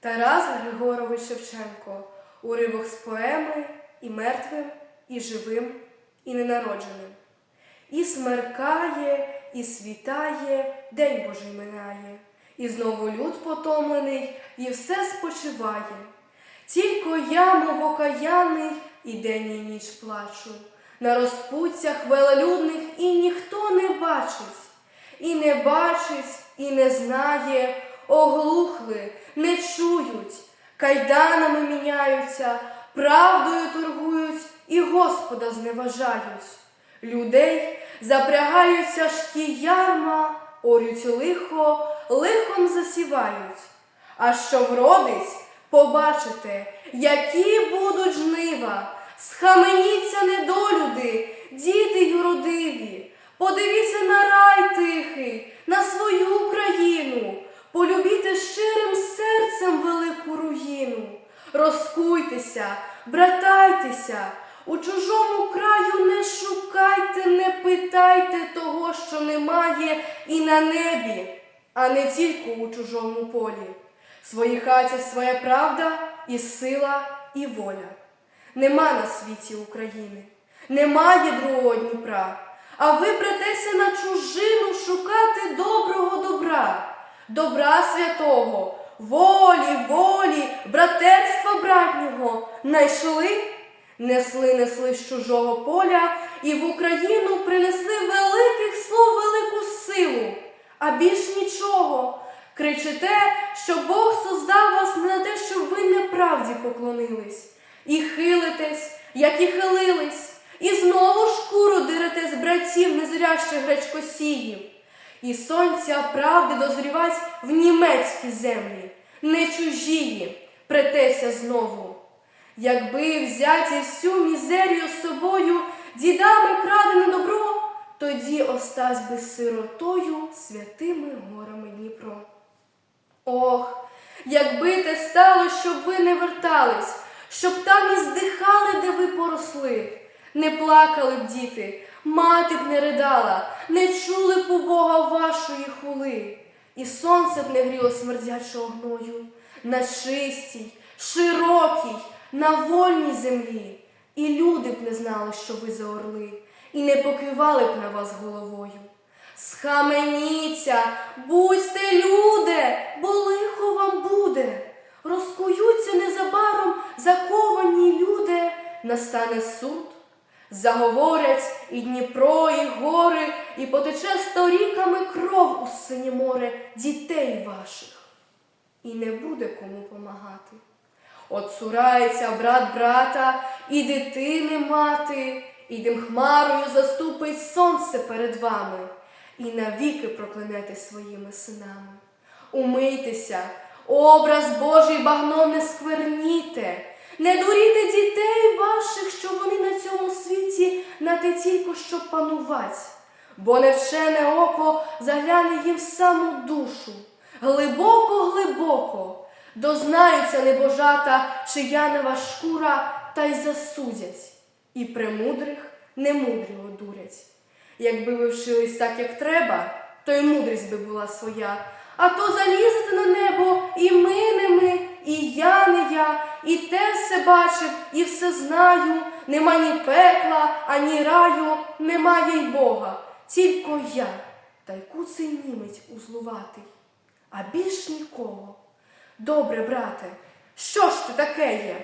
Тарас Григорович Шевченко. Уривок з поеми і мертвим, і живим, і ненародженим. І смеркає, і світає, день Божий минає, і знову люд потомлений, і все спочиває. Тільки я, мов окаяний, і день і ніч плачу. На розпуттях велелюдних і ніхто не бачить, і не бачить, і не знає, оглухли, не чують, кайданами міняються, правдою торгують і Господа зневажають. Людей запрягають тяжкі ярма, орють лихо, лихом засівають. А що вродить, побачите, які будуть жнива. Схаменіться, недолюди, діти юродиві, подивіться на рай тихий, на свою полюбіте щирим серцем велику руїну. Розкуйтеся, братайтеся, у чужому краю не шукайте, не питайте того, що немає і на небі, а не тільки у чужому полі. В своїй хаті своя правда і сила, і воля. Нема на світі України, немає другого Дніпра, а ви претеся на чужину шукати доброго добра, добра святого, волі, волі, братерства братнього. Найшли, несли, несли з чужого поля і в Україну принесли великих слов, велику силу, а більш нічого. Кричите, що Бог создав вас не на те, щоб ви неправді поклонились, і хилитесь, як і хилились, і знову шкуру дирите з братів незрящих гречкосіїв, і сонця правди дозрівать в німецькі землі, не чужії, претеся знову. Якби взяті всю мізерію з собою дідами крадене добро, тоді остась би сиротою святими горами Дніпро. Ох, якби те стало, щоб ви не вертались, щоб там і здихали, де ви поросли, не плакали б діти, мати б не ридала, не чули б у Бога вашої хули, і сонце б не гріло смердячого гною на чистій, широкій, на вольній землі, і люди б не знали, що ви за орли, і не покивали б на вас головою. Схаменіться, будьте люди, бо лихо вам буде. Розкуються незабаром заковані люди, настане суд. Заговорять і Дніпро, і гори, і потече сторіками кров у синє море дітей ваших. І не буде кому помагати. От цурається брат брата, і дитини мати, і дим хмарою заступить сонце перед вами, і навіки проклянете своїми синами. Умийтеся, образ Божий багном не скверніте, не дуріте дітей ваших, що вони на цьому світі на те тільки щоб панувати, бо невчене око загляне їм в саму душу, глибоко, глибоко, дознаються небожата, чиянова шкура, та й засудять, і премудрих немудрі одурять. Якби ви вчились так, як треба, то й мудрість би була своя. А то залізете на небо і ми не ми, і я не я, і те все бачив, і все знаю. Нема ні пекла, ані раю, немає й Бога, тільки я, та й куций німець узлуватий, а більш нікого. Добре, брате, що ж ти таке є?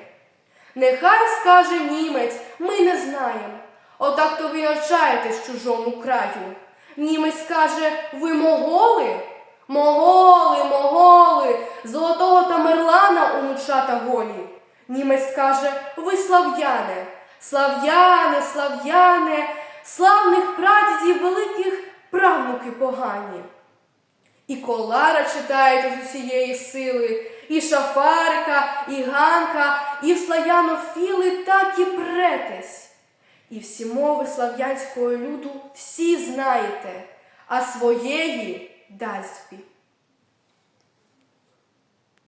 Нехай скаже німець, ми не знаємо. Отак то ви навчаєтесь чужому краю. Німець скаже, ви моголи? Моголи, моголи, золотого Тамерлана онучата голі. Німець скаже, ви слав'яне, слав'яне, слав'яне, славних прадідів великих правнуки погані. І колара читаєте з усієї сили, і шафарика, і ганка, і в слав'янофіли так і претесь. І всі мови слав'янського люду всі знаєте, а своєї бі.